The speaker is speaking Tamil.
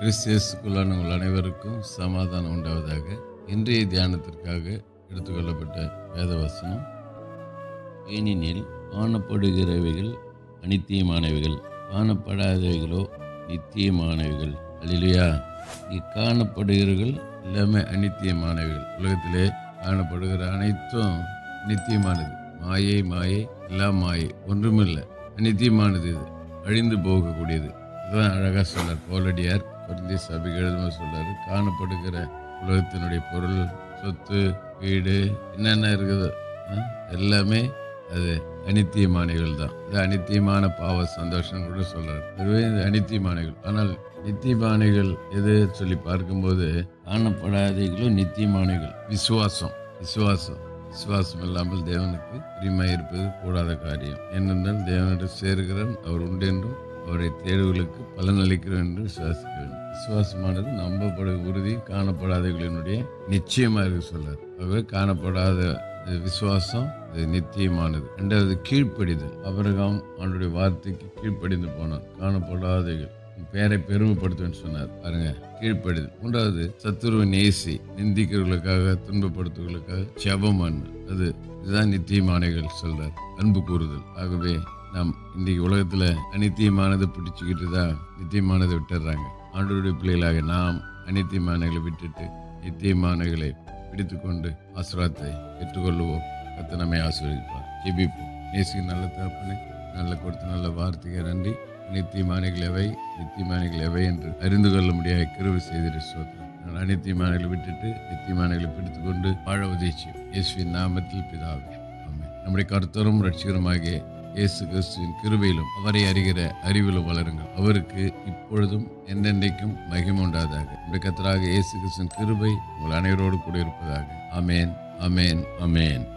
கிறிஸ்தியஸுக்குள்ளான உங்கள் அனைவருக்கும் சமாதானம் உண்டாவதாக. இன்றைய தியானத்திற்காக எடுத்துக்கொள்ளப்பட்ட வேத வசனம் ஏனெனில் காணப்படுகிறவைகள் அனித்தியமானவைகள் காணப்படாதவைகளோ நித்தியமானவைகள். அல்லையா நீ காணப்படுகிறவர்கள் எல்லாமே அனித்தியமானவைகள் உலகத்திலே காணப்படுகிற அனைத்தும் நித்தியமானது. மாயை மாயை எல்லாம் மாயை ஒன்றுமில்லை. அநித்தியமானது இது. அழிந்து போகக்கூடியது. இதுதான் அழகாக சொன்னார் போலடியார் பொருந்தி சபைக்கு எழுதும்போது சொல்றாரு காணப்படுகிற உலகத்தினுடைய பொருள் சொத்து வீடு என்னென்ன இருக்குதோ? எல்லாமே அது அனித்தியமானவைகள் தான். இது அனித்தியமான பாவ சந்தோஷம் கூட சொல்கிறார் அதுவே இது அனித்தியமானவைகள் ஆனால் நித்தியமானவைகள் எது சொல்லி பார்க்கும்போது காணப்படாதவைகளும் நித்தியமானவைகள் விசுவாசம். விசுவாசம். விசுவாசம் இல்லாமல் தேவனுக்கு பிரியமாய் இருப்பது கூடாத காரியம். என்னென்றால் தேவனிடம் சேர்கிறன் அவர் உண்டென்றும் அவரை தேர்வுகளுக்கு பலனளிக்கிறோம் என்று விசுவாசிக்க வேண்டும் விசுவாசமானது நம்பப்பட உறுதி காணப்படாதவர்களினுடைய நிச்சயமாக இருக்க சொல்றார். ஆகவே காணப்படாத விசுவாசம் நித்தியமானது. ரெண்டாவது கீழ்ப்படிதல். அவரகாம் அவனுடைய வார்த்தைக்கு கீழ்ப்படிந்து போனான். காணப்படாதவைகள். பேரை பெயரை பெருமைப்படுத்துவேன்னு சொன்னார். பாருங்க கீழ்ப்படிதல். மூன்றாவது சத்துருவை நேசி நிந்திக்கிறவர்களுக்காக துன்பப்படுத்துவர்களுக்காக ஜெபம் அது இதுதான் நித்தியமானைகள் சொல்றார். அன்பு கூறுதல். ஆகவே நாம் இன்றைக்கு உலகத்தில் அனித்தியமானதை பிடிச்சிக்கிட்டு தான் நித்தியமானதை விட்டுடுறாங்க. ஆண்டவருடைய பிள்ளைகளாக நாம் அனித்தியமானங்களை விட்டுட்டு நித்தியமானங்களை பிடித்துக்கொண்டு ஆசிரத்தை பெற்றுக்கொள்வோம் கத்த நம்மை ஆசீர்வதிப்பார். ஜெபிப்போம். நேசிக்கு நல்ல தகப்பனே நல்ல கொடுத்த நல்ல வார்த்தைக்கு நன்றி. நித்தியமானிகள் எவை? நித்தியமானிகள் எவை என்று அறிந்து கொள்ள முடியாத கிருவு செய்திரு சோதனை நான் அனித்தியமானங்களை விட்டுட்டு நித்தியமானங்களை பிடித்துக்கொண்டு வாழ உதவிச்சு இயேசுவின் நாமத்தில் பிதாவே. நம்முடைய கருத்தரும் ரட்சிகரமாகிய இயேசு கிறிஸ்துவின் கிருபையிலும் அவரை அறிகிற அறிவிலும் வளருங்கள். அவருக்கு இப்பொழுதும் என்றென்றைக்கும் மகிமை உண்டாதாக. நம்முடைய கர்த்தராக இயேசு கிறிஸ்துவின் கிருபை உங்கள் அனைவரோடு கூட இருப்பதாக. அமேன் அமேன் அமேன்